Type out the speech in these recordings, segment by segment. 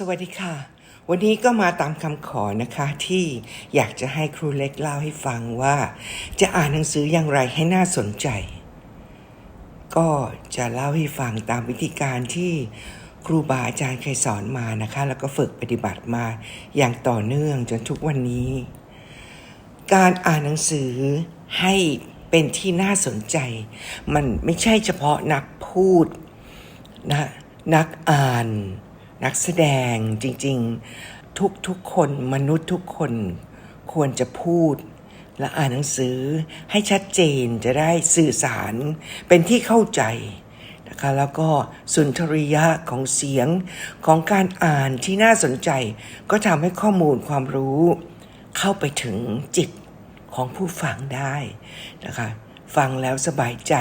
สวัสดีค่ะ วันนี้ก็มาตามคำขอนะคะที่อยากจะให้ครูเล็กเล่าให้ฟังว่า จะอ่านหนังสืออย่างไรให้น่าสนใจ ก็จะเล่าให้ฟังตามวิธีการที่ครูบาอาจารย์เคยสอนมานะคะ แล้วก็ฝึกปฏิบัติมาอย่างต่อเนื่องจนทุกวันนี้ การอ่านหนังสือให้เป็นที่น่าสนใจ มันไม่ใช่เฉพาะนักพูดนะนักอ่าน นักแสดงจริงๆ ทุกทุกๆคนมนุษย์ทุกคนควรจะพูด และอ่านหนังสือให้ชัดเจนจะได้สื่อสารเป็นที่เข้าใจนะคะแล้วก็สุนทรียะของเสียงของการอ่านที่น่าสนใจ ก็ทำให้ข้อมูลความรู้ เข้าไปถึงจิตของผู้ฟังได้นะคะฟังแล้วสบายใจ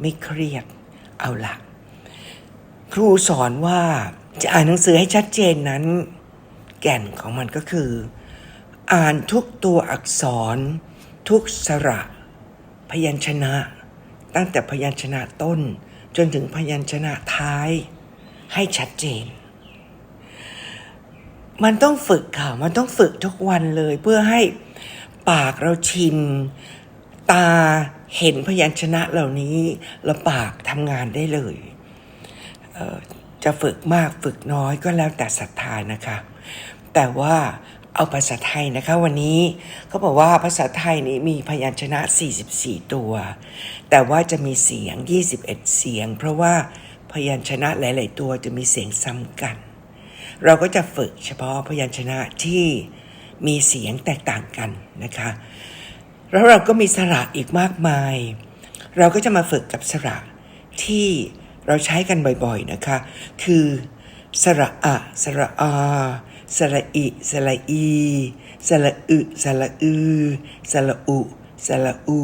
ไม่เครียดเอาละครูสอนว่า จะอ่านหนังสือให้ชัดเจนนั้น แก่นของมันก็คือ อ่านทุกตัวอักษร ทุกสระ พยัญชนะ ตั้งแต่พยัญชนะต้น จนถึงพยัญชนะท้าย ให้ชัดเจน มันต้องฝึกค่ะ มันต้องฝึกทุกวันเลยเพื่อให้ปากเราชิน ตาเห็นพยัญชนะเหล่านี้แล้วปากทำงานได้เลย จะฝึกมากฝึกน้อยก็แล้วแต่ศรัทธานะคะ แต่ว่าเอาภาษาไทยนะคะวันนี้เขาบอกว่าภาษาไทยนี้มีพยัญชนะ 44 ตัว แต่ว่าจะมีเสียง 21 เสียง เพราะว่าพยัญชนะหลาย ๆ ตัวจะมีเสียงซ้ำกัน เราก็จะฝึกเฉพาะพยัญชนะที่มีเสียงแตกต่างกันนะคะ แล้วเราก็มีสระอีกมากมาย เราก็จะมาฝึกกับสระที่ เราใช้กันบ่อยๆนะคะ คือสระอะสระอาสระอิสระอีสระอึสระอือสระอุสระอู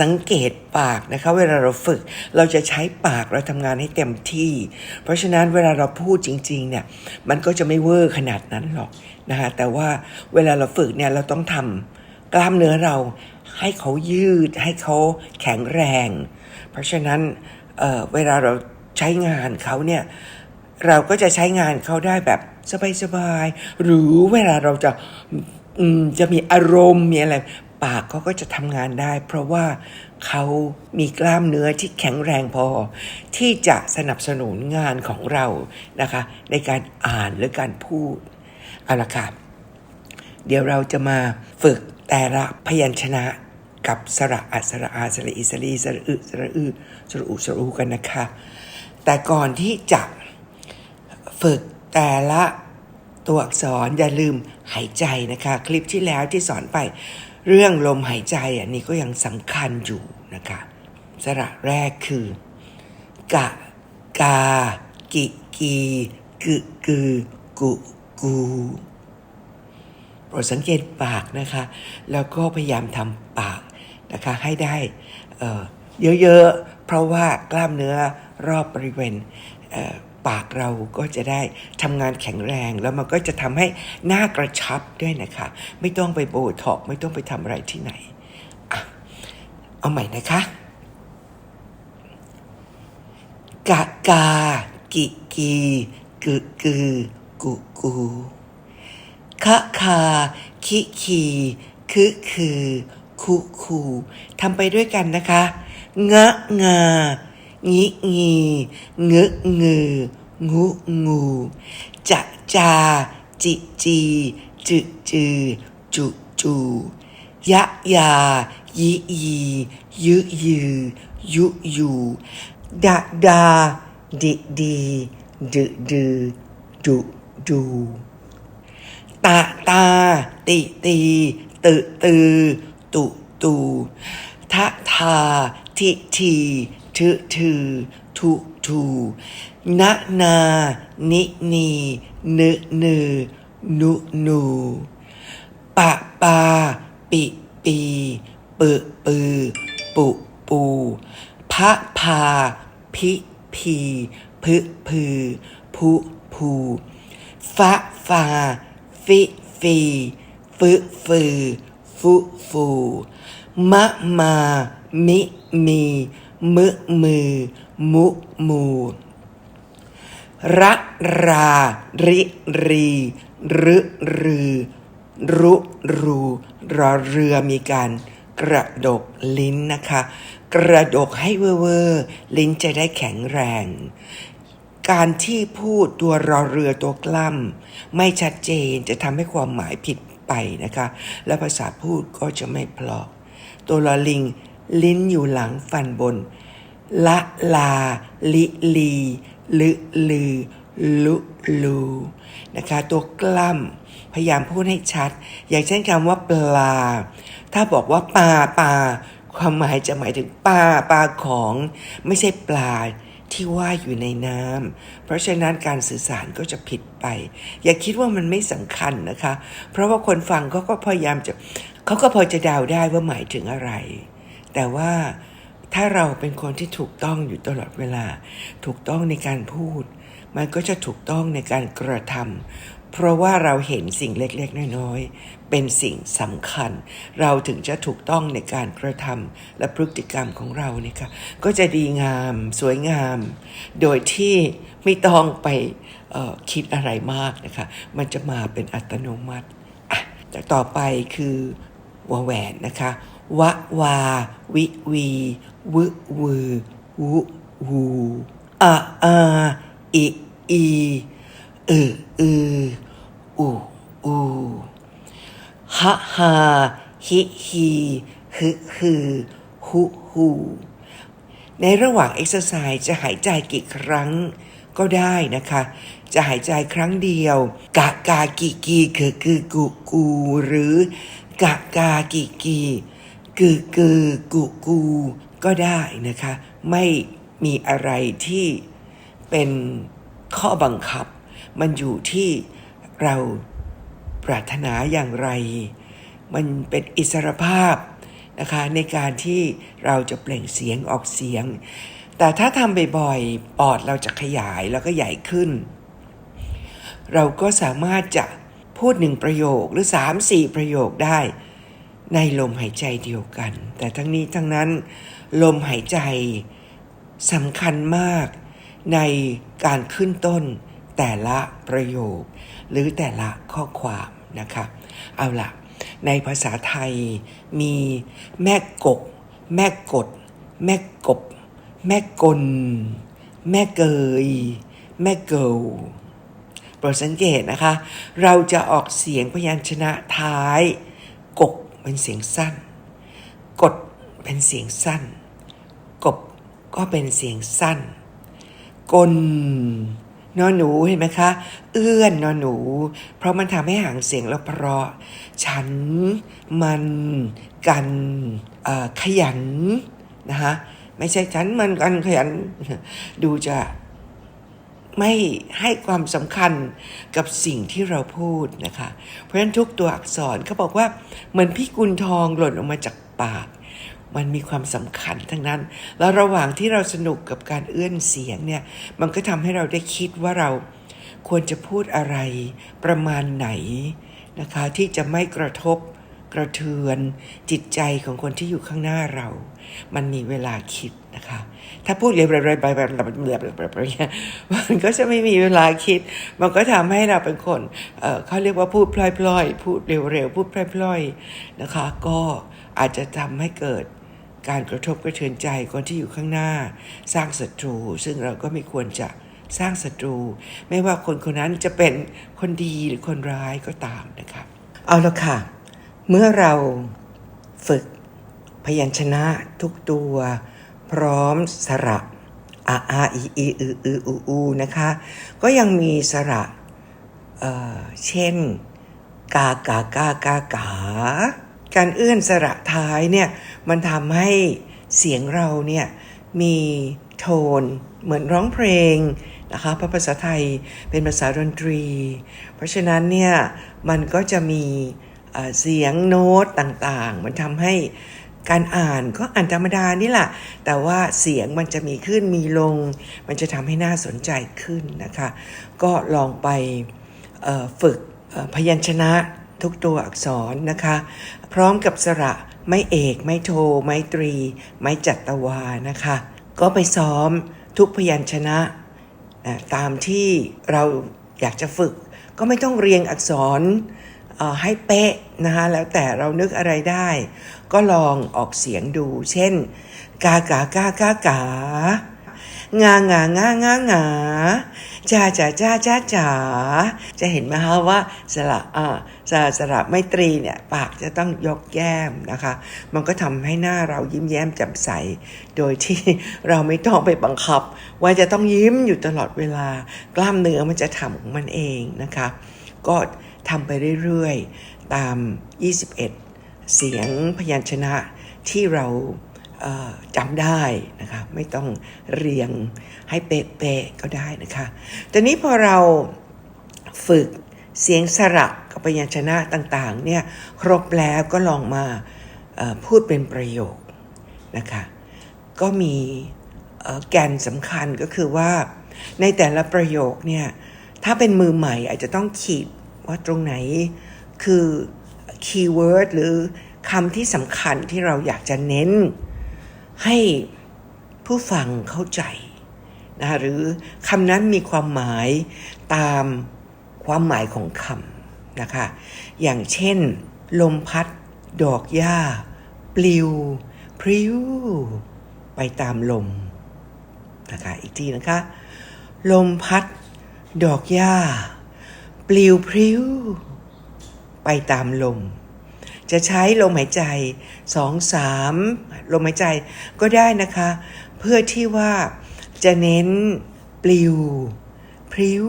สังเกตปากนะคะ เวลาเราฝึก เราจะใช้ปากเราทำงานให้เต็มที่ เพราะฉะนั้นเวลาเราพูดจริง ๆ เนี่ย มันก็จะไม่เวอร์ขนาดนั้นหรอกนะคะ แต่ว่าเวลาเราฝึกเนี่ย เราต้องทำกล้ามเนื้อเราให้เขายืดให้เขาแข็งแรง เพราะฉะนั้น เเวลาเราใช้งานเขาเนี่ยเราก็จะใช้งานเขาได้แบบสบายๆหรือเวลาเราจะจะมีอารมณ์มีอะไรปากเขาก็จะทำงานได้ เพราะว่าเขามีกล้ามเนื้อที่แข็งแรงพอ ที่จะสนับสนุนงานของเรานะคะ ในการอ่านหรือการพูดเอาละค่ะเดี๋ยวเราจะมาฝึกแต่ละพยัญชนะ กับสระอัสระอาสระอิสรีสระอึสระอือสระอุสระอูกันนะคะ แต่ก่อนที่จะฝึกแต่ละตัวอักษรอย่าลืมหายใจนะคะ คลิปที่แล้วที่สอนไปเรื่องลมหายใจอันนี้ก็ยังสำคัญอยู่นะคะสระแรกคือ กะ กา กิกีกึกือกุกูโปรดสังเกตปากนะคะ แล้วก็พยายามทำปาก นะคะให้ได้เยอะๆ เพราะว่ากล้ามเนื้อรอบบริเวณปากเราก็จะได้ทำงานแข็งแรง แล้วมันก็จะทำให้หน้ากระชับด้วยนะคะ ไม่ต้องไปโบท็อกไม่ต้องไปทำอะไรที่ไหนอเอาใหม่นะคะ กะกา กิกีกึกือกุกูคะคา คิคี คือคือ คุคูทำไปด้วยกันนะคะงะงางิงีงึงืองูงูจะจา จิจีจึจือจุจูยะยา ยิยียุยือยุยูดะดา ดิดีดึดือดุดูตาตา ติตี ตึตือ ตุตูทะทา ทิทีทึทือทุทูนะนา นินีนึนือนุนูปะปา ปิปีปึปือปุปูพะพา พิพีพึพือพุผูฟะฟา ฟิฟีฟึฟือ ฟุฟูมะมา มิมี มึมือ มุมูระรา ริรีรึรือ รุรูรอเรือมีการกระดกลิ้นนะคะ กระดกให้เวอร์เวอร์ลิ้นจะได้แข็งแรง การที่พูดตัวรอเรือตัวกล้ำไม่ชัดเจนจะทำให้ความหมายผิด ไปนะคะ และภาษาพูดก็จะไม่เพลาะตัวลอลิง ลิ้นอยู่หลังฟันบน ละลา ลิลีลึลือลุลูนะคะตัวกล้ำพยายามพูดให้ชัด อย่างเช่นคำว่าปลา ถ้าบอกว่าปลาปลาความหมายจะหมายถึงปลาปลาของ ไม่ใช่ปลา ที่ว่ายอยู่ในน้ำเพราะฉะนั้นการสื่อสารก็จะผิดไป อย่าคิดว่ามันไม่สำคัญนะคะ เพราะว่าคนฟังเขาก็พยายามจะเขาก็พอจะเดาได้ว่าหมายถึงอะไร แต่ว่าถ้าเราเป็นคนที่ถูกต้องอยู่ตลอดเวลา ถูกต้องในการพูด มันก็จะถูกต้องในการกระทำเพราะว่าเราเห็นสิ่งเล็กๆ น้อยๆ เป็นสิ่งสำคัญ เราถึงจะถูกต้องในการกระทำและพฤติกรรมของเราเนี่ยค่ะก็จะดีงามสวยงาม โดยที่ไม่ต้องไปคิดอะไรมากนะคะ มันจะมาเป็นอัตโนมัติอะต่ต่อไปคือวแหวนนะคะวะวา วิวีวึวือวุวูอะอาอิอี อืออืออูอู ฮะฮาฮิฮีฮึฮือฮุฮูในระหว่างเอ็กซ์ไซส์จะหายใจกี่ครั้งก็ได้นะคะ จะหายใจครั้งเดียว กะกากิกีคือคือกูกูหรือกะกากิกีกือกือกูกูก็ได้นะคะ ไม่มีอะไรที่เป็นข้อบังคับ มันอยู่ที่เรา ปรารถนาอย่างไร มันเป็นอิสรภาพนะคะในการที่เราจะเปล่งเสียงออกเสียง แต่ถ้าทำบ่อยๆ ปอดเราจะขยายแล้วก็ใหญ่ขึ้น เราก็สามารถจะพูดหนึ่งประโยคหรือสามสี่ประโยคได้ ในลมหายใจเดียวกัน แต่ทั้งนี้ทั้งนั้น ลมหายใจสำคัญมากในการขึ้นต้น แต่ละประโยค หรือแต่ละข้อความนะคะ เอาละในภาษาไทยมีแม่กก แม่กด แม่กบ แม่กล แม่เกย แม่เกลโปรดสังเกตนะคะ เราจะออกเสียงพยัญชนะท้าย กกเป็นเสียงสั้น กดเป็นเสียงสั้น กบก็เป็นเสียงสั้น กล นอหนูเห็นไหมคะ เอื้อนนอหนู เพราะมันทำให้หางเสียงเราเพราะ ฉัน มัน กันขยันนะคะไม่ใช่ฉันมันกันขยัน ดูจะไม่ให้ความสำคัญกับสิ่งที่เราพูดนะคะ เพราะฉะนั้นทุกตัวอักษรเขาบอกว่า เหมือนพี่กุลทองหล่นออกมาจากปาก มันมีความสำคัญทั้งนั้น แล้วระหว่างที่เราสนุกกับการเอื้อนเสียงเนี่ย มันก็ทำให้เราได้คิดว่าเราควรจะพูดอะไรประมาณไหนนะคะ ที่จะไม่กระทบกระเทือนจิตใจของคนที่อยู่ข้างหน้าเรา มันมีเวลาคิดนะคะ ถ้าพูดเร็วๆไปแบบแบบแบบเงี้ยมันก็จะไม่มีเวลาคิด มันก็ทำให้เราเป็นคนเเขาเรียกว่าพูดพลอยๆ พูดเร็วๆ พูดพลอยๆ นะคะ ก็อาจจะทำให้เกิด การกระทบกระเทือนใจคนที่อยู่ข้างหน้า สร้างศัตรู ซึ่งเราก็ไม่ควรจะสร้างศัตรู ไม่ว่าคนคนนั้นจะเป็นคนดีหรือคนร้ายก็ตามนะครับ เอาละค่ะ เมื่อเราฝึกพยัญชนะทุกตัว พร้อมสระอาอาอีอีอืออืออูอูนะคะ ก็ยังมีสระเอ่อเช่น กากากากากาการเอื้อนสระท้ายเนี่ย มันทำให้เสียงเราเนี่ยมีโทนเหมือนร้องเพลงนะคะเพราะภาษาไทยเป็นภาษาดนตรี เพราะฉะนั้นเนี่ยมันก็จะมีเสียงโน้ตต่างๆ มันทำให้การอ่านก็อ่านธรรมดานี่แหละ แต่ว่าเสียงมันจะมีขึ้นมีลง มันจะทำให้น่าสนใจขึ้นนะคะ ก็ลองไปฝึกพยัญชนะทุกตัวอักษรนะคะ พร้อมกับสระ ไม่เอกไม่โท ไม่ตรี ไม่จัตวานะคะ ก็ไปซ้อมทุกพยัญชนะนะตามที่เราอยากจะฝึก ก็ไม่ต้องเรียงอักษรให้เป๊ะนะคะแล้วแต่เรานึกอะไรได้ ก็ลองออกเสียงดู เช่น กากากากากา งางางางางาจ้าจ้าจ้าจ้าจ๋าจะเห็นไหมคะว่าสระอ่าสระสระไมตรีเนี่ยปากจะต้องยกแย้มนะคะ มันก็ทำให้หน้าเรายิ้มแย้มแจ่มใส โดยที่เราไม่ต้องไปบังคับ ว่าจะต้องยิ้มอยู่ตลอดเวลา กล้ามเนื้อมันจะทำของมันเองนะคะ ก็ทำไปเรื่อยๆ ตาม 21 เสียงพยัญชนะที่เรา จำได้นะคะไม่ต้องเรียงให้เป๊ะๆก็ได้นะคะตอนนี้พอเราฝึกเสียงสระกับพยัญชนะต่างๆเนี่ยครบแล้วก็ลองมาพูดเป็นประโยคนะคะก็มีแกนสำคัญก็คือว่าในแต่ละประโยคเนี่ยถ้าเป็นมือใหม่อาจจะต้องขีดว่าตรงไหนคือคีย์เวิร์ดหรือคำที่สำคัญที่เราอยากจะเน้น ให้ผู้ฟังเข้าใจนะหรือคำนั้นมีความหมายตามความหมายของคำนะคะอย่างเช่น ลมพัด ดอกหญ้า ปลิว พริ้ว ไปตามลมนะคะอีกทีนะคะ ลมพัด ดอกหญ้า ปลิวพริ้ว ไปตามลม จะใช้ลมหายใจสองสามลมหายใจก็ได้นะคะ เพื่อที่ว่าจะเน้นปลิวพริ้ว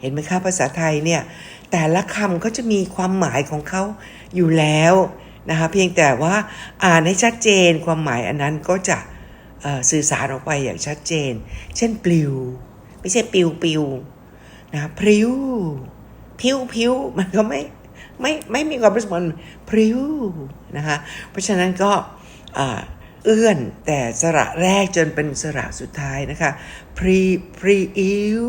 เห็นไหมคะภาษาไทยเนี่ยแต่ละคำก็จะมีความหมายของเขาอยู่แล้วนะคะเพียงแต่ว่าอ่านให้ชัดเจนความหมายอันนั้นก็จะสื่อสารออกไปอย่างชัดเจน เช่นปลิว ไม่ใช่ปิวปิวนะพริ้วพิ้วพิ้วมันก็ไม่ ไม่ไม่มีความรู้สึกมันพริ้วนะคะเพราะฉะนั้นก็เอื้อนแต่สระแรกจนเป็นสระสุดท้ายนะคะพรีพรีอิว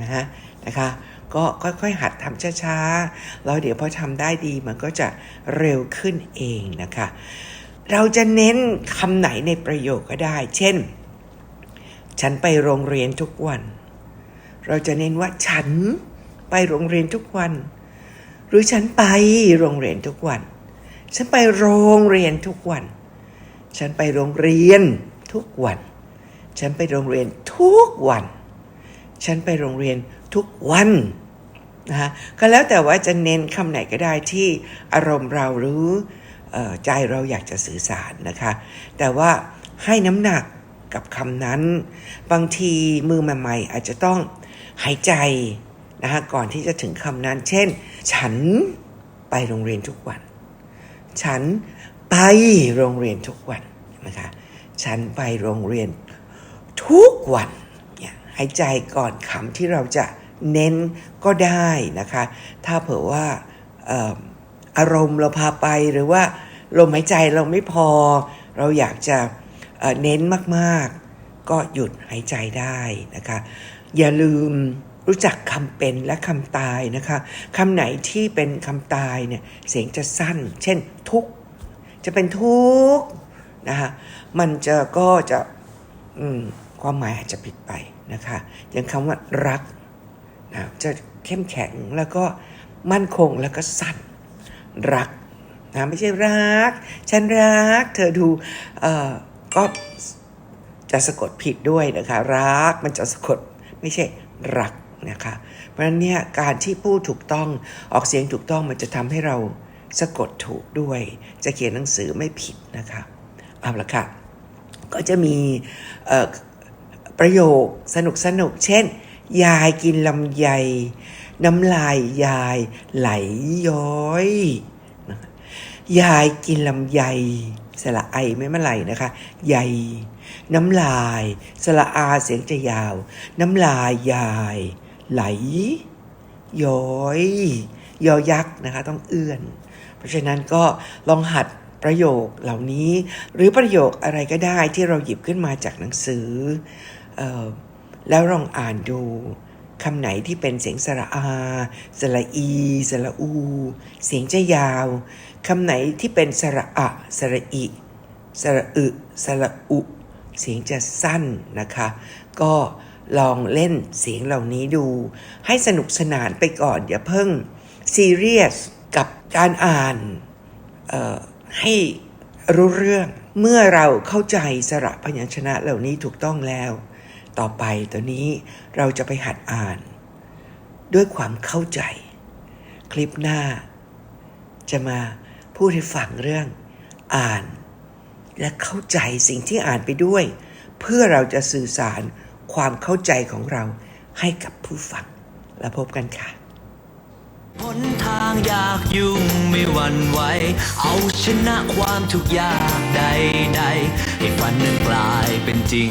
นะฮะนะคะก็ค่อยๆหัดทำช้าๆแล้วเดี๋ยวพอทำได้ดีมันก็จะเร็วขึ้นเองนะคะ เราจะเน้นคำไหนในประโยคก็ได้ เช่น ฉันไปโรงเรียนทุกวัน เราจะเน้นว่าฉันไปโรงเรียนทุกวัน รือฉันไปโรงเรียนทุกวัน ฉันไปโรงเรียนทุกวัน ฉันไปโรงเรียนทุกวัน ฉันไปโรงเรียนทุกวัน ฉันไปโรงเรียนทุกวันนะฮะก็แล้วแต่ว่าจะเน้นคำไหนก็ได้ที่อารมณ์เราหรือใจเราอยากจะสื่อสารนะคะ แต่ว่าให้น้ำหนักกับคำนั้น บางทีมือใหม่ๆอาจจะต้องหายใจนะคะก่อนที่จะถึงคำนั้น เช่น ฉันไปโรงเรียนทุกวัน ฉันไปโรงเรียนทุกวันนะคะ ฉันไปโรงเรียนทุกวันเนี่ยหายใจก่อนคำที่เราจะเน้นก็ได้นะคะ ถ้าเผื่อว่าอารมณ์เราพาไปหรือว่าลมหายใจเราไม่พอ เราอยากจะเอ่อเน้นมาก ๆ ก็หยุดหายใจได้นะคะ อย่าลืม รู้จักคำเป็นและคำตายนะคะคำไหนที่เป็นคำตายเนี่ยเสียงจะสั้น เช่น ทุกจะเป็นทุกนะคะมันจะก็จะอืมความหมายอาจจะผิดไปนะคะอย่างคำว่ารักนะจะเข้มแข็งแล้วก็มั่นคงแล้วก็สั้นรักนะไม่ใช่รัก ฉันรัก เธอดูเอ่อก็จะสะกดผิดด้วยนะคะ รักมันจะสะกดไม่ใช่รัก นะคะ เพราะฉะนั้นเนี่ยการที่พูดถูกต้องออกเสียงถูกต้องมันจะทำให้เราสะกดถูกด้วย จะเขียนหนังสือไม่ผิดนะคะเอาละค่ะ ก็จะมีประโยคสนุกสนุกเช่น ยายกินลำไย น้ำลายยายไหลย้อยยายกินลำไยสระไอไม่มาไหลนะคะใยน้ำลาย สระอาเสียงจะยาว น้ำลายยาย ไหลย้อยยอยักษ์นะคะ ต้องเอื้อน เพราะฉะนั้นก็ลองหัดประโยคเหล่านี้ หรือประโยคอะไรก็ได้ที่เราหยิบขึ้นมาจากหนังสือออแล้วลองอ่านดูคำไหนที่เป็นเสียงสระอา สระอี สระอู เสียงจะยาว คำไหนที่เป็นสระอะ สระอิ สระอึ สระอุ เสียงจะสั้นนะคะ ก็ ลองเล่นเสียงเหล่านี้ดู ให้สนุกสนานไปก่อน อย่าเพิ่งซีเรียสกับการอ่านให้รู้เรื่อง เมื่อเราเข้าใจสระพยัญชนะเหล่านี้ถูกต้องแล้ว ต่อไปตัวนี้เราจะไปหัดอ่าน ด้วยความเข้าใจ คลิปหน้า จะมาพูดให้ฟังเรื่องอ่าน และเข้าใจสิ่งที่อ่านไปด้วย เพื่อเราจะสื่อสาร ความเข้าใจของเราให้กับผู้ฟัง แล้วพบกันค่ะหนทางอยากยุ่งไม่หวั่นไหว เอาชนะความทุกข์ยากใดๆให้ฝันนั้นกลายเป็นจริง